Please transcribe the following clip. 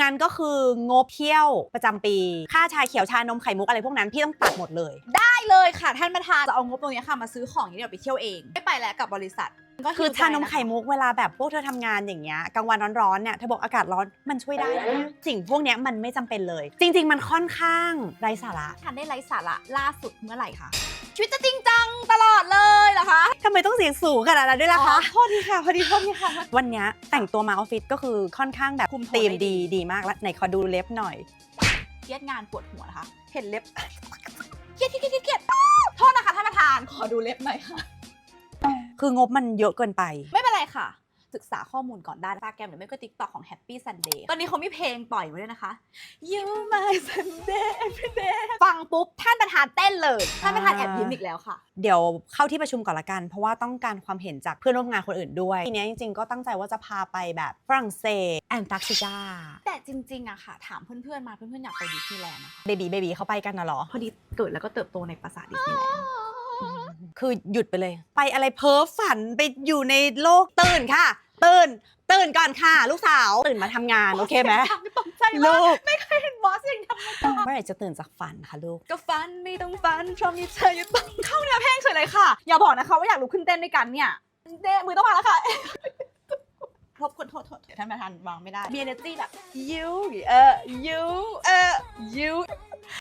งานก็คืองบเที่ยวประจำปี ค่าชาเขียวชานมไข่มุกอะไรพวกนั้นพี่ต้องตัดหมดเลย ได้เลยค่ะท่านประธานจะเอางบตรงเนี้ยค่ะมาซื้อของอย่างนี้เดี๋ยวไปเที่ยวเองไม่ไปแล้วกับบริษัทก็คือหิวใจชานมะะไข่มุกเวลาแบบพวกเธอทำงานอย่างเงี้ยกลางวันร้อนๆเนี่ยเธอบอกอากาศร้อนมันช่วยได้นะสิ่งพวกเนี้ยมันไม่จำเป็นเลย จริง ๆ มันค่อนข้างไร้สาระทานได้ไร้สาระล่าสุดเมื่อไหร่คะชีวิตจะจริงจังตลอดเลยเหรอคะทำ ไมต้องเสียงสูงขนาดนั้นด้วยล่ะคะอ๋อโทษทีค่ะพอดีโทษทีค่ะ วันเนี้ยแต่งตัวมาออฟฟิศก็คือค่อนข้างแบบคุมโทนธีมได้ดี ดีดีมากแล้วไหนขอดูเล็บหน่อย เครียดงานปวดหัวนะคะ เห็นเล็บ เครียดเครียดเครียดเครียดโทษนะคะท่านประธาน ขอดูเล็บหน่อยค่ะ คืองบมันเยอะเกินไป ไม่เป็นไรค่ะ ศึกษาข้อมูลก่อนได้ตาแกรมหรือไม่ก็ติ๊กต็อกของ Happy Sunday ตอนนี้เขามีเพลงปล่อยไว้ด้วยนะคะ You my Sunday every day ฟังปุ๊บ ท่านประธานเต้นเลย ท่านประธานแอบยิ้มอีกแล้วค่ะ เดี๋ยวเข้าที่ประชุมก่อนละกัน เพราะว่าต้องการความเห็นจากเพื่อนร่วมงานคนอื่นด้วย ทีเนี้ยจริงๆ ก็ตั้งใจว่าจะพาไปแบบฝรั่งเศสแอนตาร์กติกา แต่จริงๆอะค่ะ ถามเพื่อนๆมาเพื่อนๆอยากไปดิสนีย์แลนด์นะคะเบบีเบบีเขาไปกันนะเหรอ พอดีเกิดแล้วก็เติบโตในปราสาทดิสนีย์แลนด์ คือหยุดไปเลย ไปอะไรเพ้อฝันไปอยู่ในโลกตื่นค่ะ ตื่น ตื่นก่อนค่ะ ลูกสาวตื่นมาทำงาน โอเคไหมไม่ตกใจลูมากกไม่เคยเห็นบอสอย่างนี้ทำมาก่อนเมื่อไหร่จะตื่นจากฝันคะลูก ก็ฟันไม่ต้องฟันเพราะมีเธออยู่ต้องเข้าเนื้อเพลงเฉยเลยค่ะ อย่าบอกนะคะว่าอยากลุกขึ้นเต้นด้วยกันเนี่ยเด้มือต้องมาแล้วค่ะรบกวนโทษโทษท่านประธานวางไม่ได้มี energy แบบ you เออ you เออ you